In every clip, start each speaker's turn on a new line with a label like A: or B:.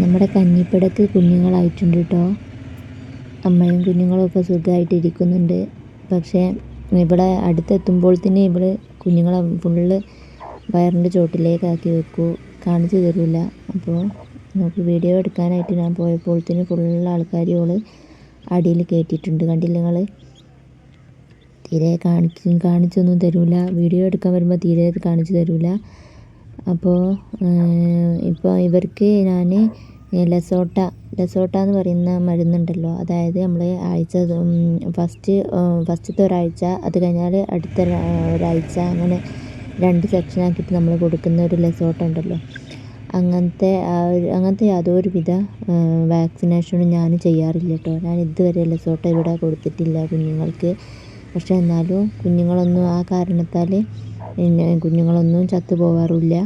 A: നമ്മുടെ കഞ്ഞിപ്പടക്ക് കുഞ്ഞുങ്ങളായിട്ടുണ്ട് കേട്ടോ അമ്മയും കുഞ്ഞുങ്ങളും ഒക്കെ സുഖമായിട്ട് ഇരിക്കുന്നുണ്ട് പക്ഷേ ഇവിടെ അടുത്തെത്തുമ്പോൾ തന്നെ ഇവിടെ കുഞ്ഞുങ്ങളെ ഫുള്ള് വയറിന്റെ ചുവട്ടിലേക്കാക്കി വെക്കൂ. കാണിച്ചു തരില്ല അപ്പോൾ നമുക്ക് വീഡിയോ എടുക്കാനായിട്ട് ഞാൻ പോയപ്പോൾ തന്നെ ഫുള്ള് ആൾക്കാർ ഓൾ അടിയിൽ കയറ്റിയിട്ടുണ്ട്. കണ്ടില്ല നിങ്ങൾ തീരെ കാണിച്ചും കാണിച്ചൊന്നും തരില്ല വീഡിയോ എടുക്കാൻ വരുമ്പോൾ തീരെ കാണിച്ചു തരില്ല അപ്പോൾ ഇപ്പോൾ ഇവർക്ക് ഞാൻ ലസോട്ട ലസോട്ട എന്ന് പറയുന്ന മരുന്നുണ്ടല്ലോ. അതായത് നമ്മൾ ആഴ്ച ഫസ്റ്റ് ഫസ്റ്റത്തെ ഒരാഴ്ച അത് കഴിഞ്ഞാൽ അടുത്ത ഒരാഴ്ച അങ്ങനെ രണ്ട് സെക്ഷൻ ആക്കിയിട്ട് നമ്മൾ കൊടുക്കുന്ന ഒരു ലസോട്ട ഉണ്ടല്ലോ. അങ്ങനത്തെ അങ്ങനത്തെ യാതൊരു വിധ വാക്സിനേഷനും ഞാൻ ചെയ്യാറില്ല കേട്ടോ. ഞാൻ ഇതുവരെ ലസോട്ട ഇവിടെ കൊടുത്തിട്ടില്ല കുഞ്ഞുങ്ങൾക്ക്. പക്ഷേ എന്നാലും കുഞ്ഞുങ്ങളൊന്നും ആ കാരണത്താൽ പിന്നെ കുഞ്ഞുങ്ങളൊന്നും ചത്തു പോവാറില്ല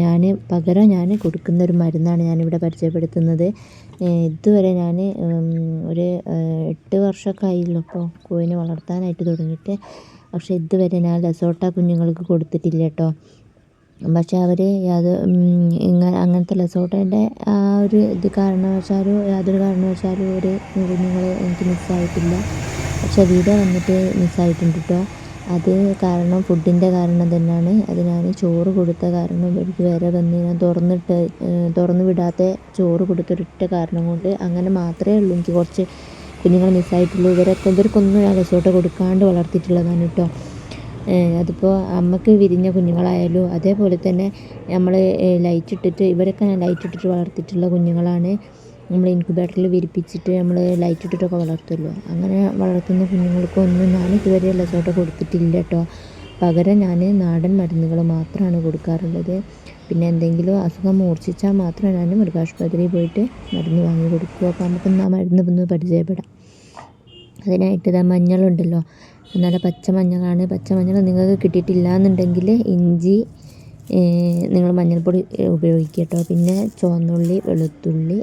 A: ഞാൻ പകരം ഞാൻ കൊടുക്കുന്ന ഒരു മരുന്നാണ് ഞാനിവിടെ പരിചയപ്പെടുത്തുന്നത്. ഇതുവരെ ഞാൻ ഒരു എട്ട് വർഷമൊക്കെ ആയല്ലോ ഇപ്പോൾ കോഴിനെ വളർത്താനായിട്ട് തുടങ്ങിയിട്ട്. പക്ഷെ ഇതുവരെ ഞാൻ ലസോട്ട കുഞ്ഞുങ്ങൾക്ക് കൊടുത്തിട്ടില്ല കേട്ടോ. പക്ഷേ അവർ അത് ഇങ്ങനെ അങ്ങനത്തെ ലസോട്ടേന്റെ ആ ഒരു ഇത് കാരണവശാലും യാതൊരു കാരണവശാലും ഒരു കുഞ്ഞുങ്ങൾ എനിക്ക് മിസ്സായിട്ടില്ല പക്ഷേ വീഡിയോ വന്നിട്ട് മിസ്സായിട്ടുണ്ട് കേട്ടോ. അത് കാരണം ഫുഡിന്റെ കാരണം തന്നെയാണ്. അത് ഞാൻ ചോറ് കൊടുത്ത കാരണം എനിക്ക് വേറെ വന്ന് ഞാൻ തുറന്നിട്ട് തുറന്ന് വിടാത്ത ചോറ് കൊടുത്തൊരൊറ്റ കാരണം കൊണ്ട് അങ്ങനെ മാത്രമേ ഉള്ളൂ. എനിക്ക് കുറച്ച് കുഞ്ഞുങ്ങൾ മിസ്സായിട്ടുള്ളൂ ഇവരൊക്കെ ഇവർക്കൊന്നും ഞാൻ റിസോർട്ട് കൊടുക്കാണ്ട് വളർത്തിയിട്ടുള്ളതാണ് കേട്ടോ. അതിപ്പോൾ അമ്മയ്ക്ക് വിരിഞ്ഞ കുഞ്ഞുങ്ങളായാലും അതേപോലെ തന്നെ നമ്മൾ ലൈറ്റ് ഇട്ടിട്ട് ഇവരൊക്കെ ഞാൻ ലൈറ്റ് ഇട്ടിട്ട് വളർത്തിയിട്ടുള്ള കുഞ്ഞുങ്ങളാണ്. നമ്മൾ ഇൻക്യുബേറ്ററിൽ വിരിപ്പിച്ചിട്ട് നമ്മൾ ലൈറ്റ് ഇട്ടിട്ടൊക്കെ വളർത്തുമല്ലോ. അങ്ങനെ വളർത്തുന്ന കുഞ്ഞുങ്ങൾക്കൊന്നും ഞാൻ ഇതുവരെ ലസോട്ട കൊടുത്തിട്ടില്ല കേട്ടോ. പകരം ഞാൻ നാടൻ മരുന്നുകൾ മാത്രമാണ് കൊടുക്കാറുള്ളത്. പിന്നെ എന്തെങ്കിലും അസുഖം മൂർച്ഛിച്ചാൽ മാത്രം ഞാൻ മൃഗാശുപത്രിയിൽ പോയിട്ട് മരുന്ന് വാങ്ങി കൊടുക്കും. അപ്പോൾ നമുക്ക് ആ മരുന്ന് ഒന്ന് പരിചയപ്പെടാം. അതിനായിട്ട് ഇതാ മഞ്ഞളുണ്ടല്ലോ. നല്ല പച്ചമഞ്ഞളാണ് പച്ചമഞ്ഞൾ നിങ്ങൾക്ക് കിട്ടിയിട്ടില്ല എന്നുണ്ടെങ്കിൽ ഇഞ്ചി നിങ്ങൾ മഞ്ഞൾപ്പൊടി ഉപയോഗിക്കുക കേട്ടോ. പിന്നെ ചുവന്നുള്ളി വെളുത്തുള്ളി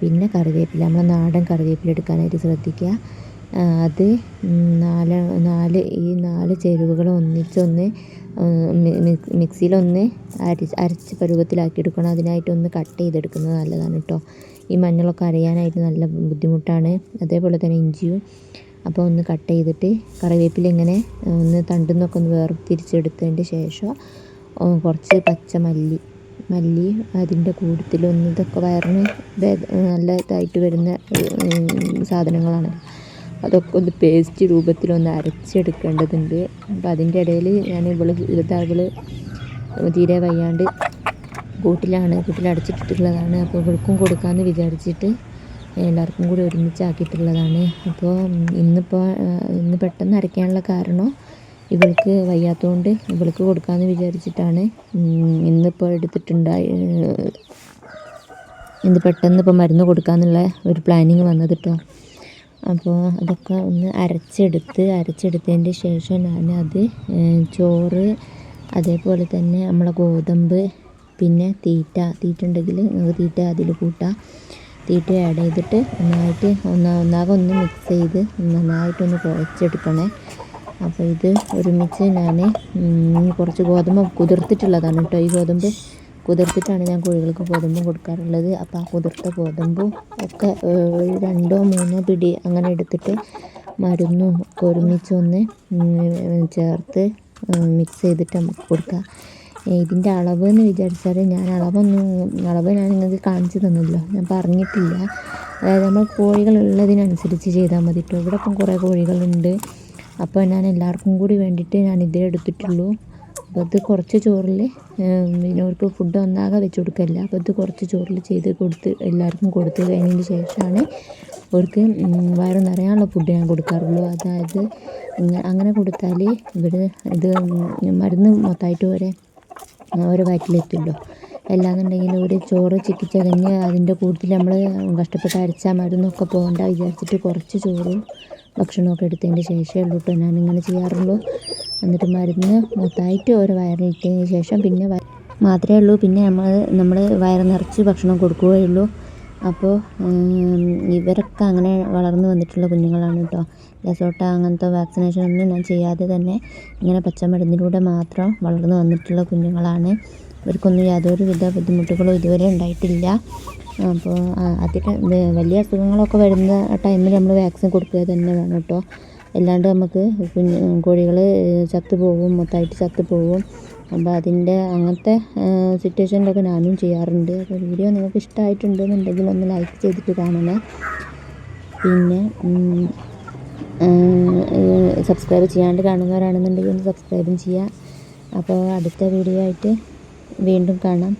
A: പിന്നെ കറിവേപ്പില നമ്മൾ നാടൻ കറിവേപ്പില എടുക്കാനായിട്ട് ശ്രദ്ധിക്കുക. അത് നാല് നാല് ഈ നാല് ചേരുവകൾ ഒന്നിച്ചൊന്ന് മിക്സിയിലൊന്ന് അരി അരച്ച് പരുവത്തിലാക്കി എടുക്കണം. അതിനായിട്ടൊന്ന് കട്ട് ചെയ്തെടുക്കുന്നത് നല്ലതാണ് കേട്ടോ. ഈ മഞ്ഞളൊക്കെ അരയാനായിട്ട് നല്ല ബുദ്ധിമുട്ടാണ്. അതേപോലെ തന്നെ ഇഞ്ചിയും. അപ്പോൾ ഒന്ന് കട്ട് ചെയ്തിട്ട് കറിവേപ്പില ഇങ്ങനെ ഒന്ന് തണ്ടിൽ ഒന്ന് വേർതിരിച്ചെടുത്തതിന്റെ ശേഷം കുറച്ച് പച്ചമല്ലി മല്ലി അതിന്റെ കൂട്ടത്തിലൊന്ന് ഇതൊക്കെ വയറിന് നല്ല ഇതായിട്ട് വരുന്ന സാധനങ്ങളാണ്. അതൊക്കെ ഒന്ന് പേസ്റ്റ് രൂപത്തിലൊന്ന് അരച്ചെടുക്കേണ്ടതുണ്ട്. അപ്പോൾ അതിന്റെ ഇടയിൽ ഞാൻ ഇവൾ ഇവൾ തീരെ വയ്യാണ്ട് കൂട്ടിലാണ് കൂട്ടിൽ അടച്ചിട്ടിട്ടുള്ളതാണ്. അപ്പോൾ ഇവൾക്കും കൊടുക്കാമെന്ന് വിചാരിച്ചിട്ട് എല്ലാവർക്കും കൂടി ഒരുമിച്ചാക്കിയിട്ടുള്ളതാണ്. അപ്പോൾ ഇന്നിപ്പോൾ ഇന്ന് പെട്ടെന്ന് അരയ്ക്കാനുള്ള കാരണം ഇവൾക്ക് വയ്യാത്തതുകൊണ്ട് ഇവൾക്ക് കൊടുക്കാമെന്ന് വിചാരിച്ചിട്ടാണ് ഇന്നിപ്പോൾ എടുത്തിട്ടുണ്ടായി ഇന്ന് പെട്ടെന്ന് ഇപ്പോൾ മരുന്ന് കൊടുക്കാമെന്നുള്ള ഒരു പ്ലാനിങ് വന്നത് കേട്ടോ അപ്പോൾ അതൊക്കെ ഒന്ന് അരച്ചെടുത്ത് അരച്ചെടുത്തതിന്റെ ശേഷം ഞാൻ അത് ചോറ് അതേപോലെ തന്നെ നമ്മളെ ഗോതമ്പ് പിന്നെ തീറ്റ തീറ്റ ഉണ്ടെങ്കിൽ നമുക്ക് തീറ്റ അതിൽ കൂട്ടാം. തീറ്റ ആഡ് ചെയ്തിട്ട് നന്നായിട്ട് ഒന്ന് ഒന്നാകെ ഒന്ന് മിക്സ് ചെയ്ത് നന്നായിട്ടൊന്ന് കുഴച്ചെടുക്കണേ. അപ്പോൾ ഇത് ഒരുമിച്ച് ഞാൻ കുറച്ച് ഗോതമ്പ് കുതിർത്തിട്ടുള്ളതാണ് കേട്ടോ. ഈ ഗോതമ്പ് കുതിർത്തിട്ടാണ് ഞാൻ കോഴികൾക്ക് ഗോതമ്പ് കൊടുക്കാറുള്ളത്. അപ്പോൾ ആ കുതിർത്ത ഗോതമ്പും ഒക്കെ രണ്ടോ മൂന്നോ പിടി അങ്ങനെ എടുത്തിട്ട് മരുന്നും ഒക്കെ ഒരുമിച്ച് ഒന്ന് ചേർത്ത് മിക്സ് ചെയ്തിട്ട് നമുക്ക് കൊടുക്കാം. ഇതിന്റെ അളവ് എന്ന് വിചാരിച്ചാൽ ഞാൻ അളവൊന്നും അളവ് ഞാൻ നിങ്ങൾക്ക് കാണിച്ചു തന്നല്ലോ. ഞാൻ പറഞ്ഞിട്ടില്ല. അതായത് നമ്മൾ കോഴികളുള്ളതിനനുസരിച്ച് ചെയ്താൽ മതി കേട്ടോ. ഇവിടെ ഇപ്പം കുറേ കോഴികളുണ്ട്. അപ്പോൾ ഞാൻ എല്ലാവർക്കും കൂടി വേണ്ടിയിട്ട് ഞാൻ ഇതേ എടുത്തിട്ടുള്ളൂ. അപ്പോൾ ഇത് കുറച്ച് ചോറിൽ പിന്നെ അവർക്ക് ഫുഡ് ഒന്നാകെ വെച്ച് കൊടുക്കല്ല. അപ്പോൾ ഇത് കുറച്ച് ചോറിൽ ചെയ്ത് കൊടുത്ത് എല്ലാവർക്കും കൊടുത്ത് കഴിഞ്ഞതിന് ശേഷമാണ് അവർക്ക് വയറ് നിറയാനുള്ള ഫുഡ് ഞാൻ കൊടുക്കാറുള്ളൂ. അതായത് അങ്ങനെ കൊടുത്താൽ ഇവർ ഇത് മരുന്ന് മൊത്തമായിട്ട് വരെ ഓരോ വയറ്റിലെത്തുമല്ലോ. അല്ലാന്നുണ്ടെങ്കിൽ ഒരു ചോറ് ചിക്കിച്ചതഞ്ഞ് അതിന്റെ കൂട്ടത്തിൽ നമ്മൾ കഷ്ടപ്പെട്ട് അരച്ചാൽ മരുന്നൊക്കെ പോകണ്ട വിചാരിച്ചിട്ട് കുറച്ച് ചോറും ഭക്ഷണമൊക്കെ എടുത്തതിന്റെ ശേഷമേ ഉള്ളൂ കേട്ടോ. ഞാനിങ്ങനെ ചെയ്യാറുള്ളൂ. എന്നിട്ട് മരുന്ന് മൊത്തമായിട്ട് ഒരു വയറിലിട്ടതിന് ശേഷം പിന്നെ മാത്രമേ ഉള്ളൂ. പിന്നെ നമ്മൾ നമ്മൾ വയറ് നിറച്ച് ഭക്ഷണം കൊടുക്കുകയുള്ളൂ അപ്പോൾ ഇവരൊക്കെ അങ്ങനെ വളർന്നു വന്നിട്ടുള്ള കുഞ്ഞുങ്ങളാണ് കേട്ടോ. ലസോട്ട അങ്ങനത്തെ വാക്സിനേഷൻ ഒന്നും ഞാൻ ചെയ്യാതെ തന്നെ ഇങ്ങനെ പച്ചമരുന്നിലൂടെ മാത്രം വളർന്നു വന്നിട്ടുള്ള കുഞ്ഞുങ്ങളാണ്. ഇവർക്കൊന്നും യാതൊരുവിധ ബുദ്ധിമുട്ടുകളും ഇതുവരെ ഉണ്ടായിട്ടില്ല. അപ്പോൾ അതിന് വലിയ അസുഖങ്ങളൊക്കെ വരുന്ന ടൈമിൽ നമ്മൾ വാക്സിൻ കൊടുക്കുക തന്നെ വേണം കേട്ടോ. അല്ലാണ്ട് നമുക്ക് കുഞ്ഞ് കോഴികൾ ചത്തു പോകും മൊത്തമായിട്ട് ചത്തു പോകും അപ്പോൾ അതിന്റെ അങ്ങനത്തെ സിറ്റുവേഷനിലൊക്കെ ഞാനും ചെയ്യാറുണ്ട്. അപ്പോൾ വീഡിയോ നിങ്ങൾക്ക് ഇഷ്ടമായിട്ടുണ്ടെന്നുണ്ടെങ്കിൽ ഒന്ന് ലൈക്ക് ചെയ്തിട്ട് കാണണേ. പിന്നെ സബ്സ്ക്രൈബ് ചെയ്യാണ്ട് കാണുന്നവരാണെന്നുണ്ടെങ്കിൽ ഒന്ന് സബ്സ്ക്രൈബും ചെയ്യുക അപ്പോൾ അടുത്ത വീഡിയോ ആയിട്ട് വീണ്ടും കാണാം.